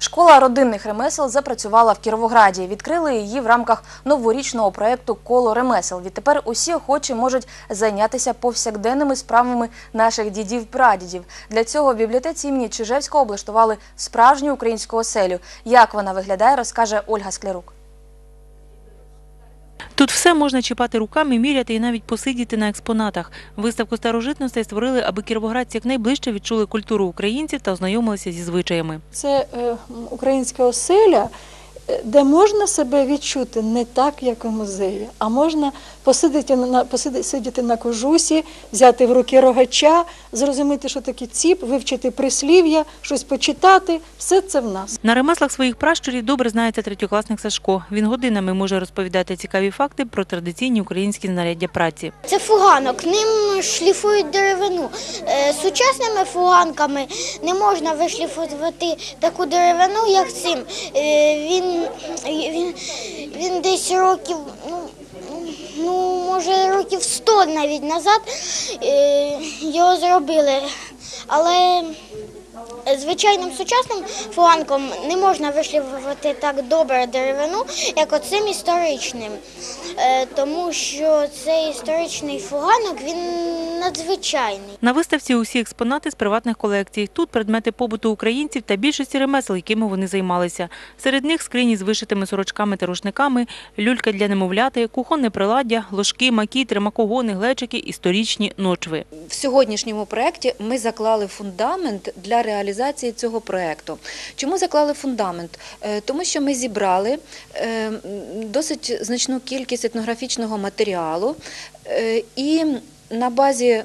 Школа родинних ремесел запрацювала в Кіровограді. Відкрили її в рамках новорічного проєкту Коло ремесел. Відтепер усі охочі можуть зайнятися повсякденними справами наших дідів-прадідів. Для цього в бібліотеці імені Чижевського облаштували справжню українську оселю. Як вона виглядає, розкаже Ольга Склярук. Тут все можна чіпати руками, міряти і навіть посидіти на експонатах. Виставку старожитностей створили, аби кіровоградці якнайближче відчули культуру українців та ознайомилися зі звичаями. Це е, українська оселя, е, де можна себе відчути не так, як у музеї, а можна посидіти на посидіти, сидіти на кожусі, взяти в руки рогача, зрозуміти, що таке ціп, вивчити прислів'я, щось почитати. Все це в нас. На ремеслах своїх пращурів добре знається третьокласник Сашко. Він годинами може розповідати цікаві факти про традиційні українські знаряддя праці. Це фуганок, ним шліфують деревину. Е, Сучасними фуганками не можна вишліфувати таку деревину, як цим. Е, Він, він, він десь років, ну, ну, може, років 100 навіть назад е, його зробили. Але звичайним сучасним фуганком не можна вишліфувати так добре деревину, як оцим історичним. Е, Тому що цей історичний фуганок він надзвичайний. На виставці усі експонати з приватних колекцій. Тут предмети побуту українців та більшості ремесел, якими вони займалися. Серед них скрині з вишитими сорочками та рушниками, люлька для немовляти, кухонне приладдя, ложки, макітри, макогони, глечики, історичні ночви. В сьогоднішньому проєкті ми заклали фундамент для реалізації цього проєкту. Чому заклали фундамент? Е, Тому що ми зібрали е, досить значну кількість етнографічного матеріалу е, і на базі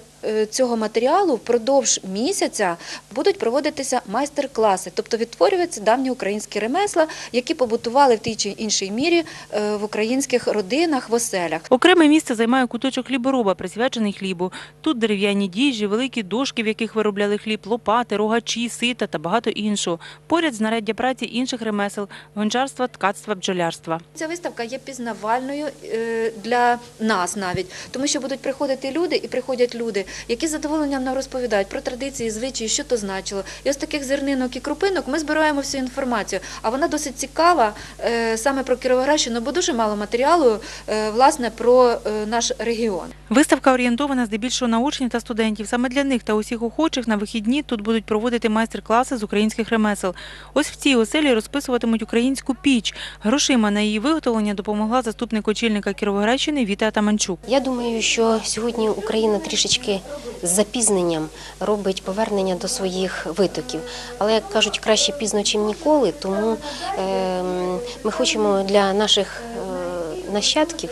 цього матеріалу впродовж місяця будуть проводитися майстер-класи, тобто відтворюються давні українські ремесла, які побутували в тій чи іншій мірі е, в українських родинах, в оселях. Окреме місце займає куточок хлібороба, присвячений хлібу. Тут дерев'яні діжі, великі дошки, в яких виробляли хліб, лопати, рогачі, сита та багато іншого. Поряд знаряддя праці інших ремесел, гончарства, ткацтва, бджолярства. Ця виставка є пізнавальною е, для нас навіть, тому що будуть приходити люди, і приходять люди, які з задоволенням нам розповідають про традиції, звичаї, що то значило. І ось таких зернинок і крупинок ми збираємо всю інформацію. А вона досить цікава е, саме про Кіровоградщину, бо дуже мало матеріалу е, власне про е, наш регіон. Виставка орієнтована здебільшого на учнів та студентів. Саме для них та усіх охочих на вихідні тут будуть проводити майстер-класи з українських ремесел. Ось в цій оселі розписуватимуть українську піч. Грошима на її виготовлення допомогла заступник очільника Кіровоградщини Віта Атаманчук. Я думаю, що сьогодні Україна трішечки з запізненням робить повернення до своїх витоків. Але як кажуть, краще пізно, чим ніколи. Тому ем, ми хочемо для наших е, нащадків,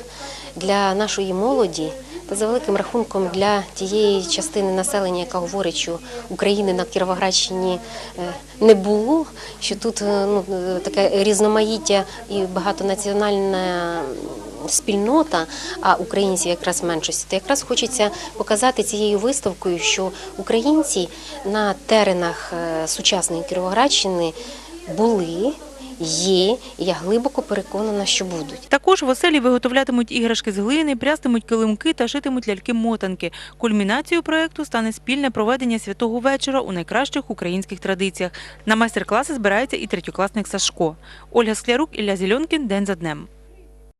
для нашої молоді. Та за великим рахунком для тієї частини населення, яка говорить, що України на Кіровоградщині е, не було, що тут е, ну, таке різноманіття і багатонаціональна спільнота, а українців якраз в меншості, то якраз хочеться показати цією виставкою, що українці на теренах е, сучасної Кіровоградщини були, є, я глибоко переконана, що будуть. Також в оселі виготовлятимуть іграшки з глини, прястимуть килимки та шитимуть ляльки-мотанки. Кульмінацією проєкту стане спільне проведення святого вечора у найкращих українських традиціях. На майстер-класи збирається і третьокласник Сашко. Ольга Склярук, Ілля Зільонкін. День за днем.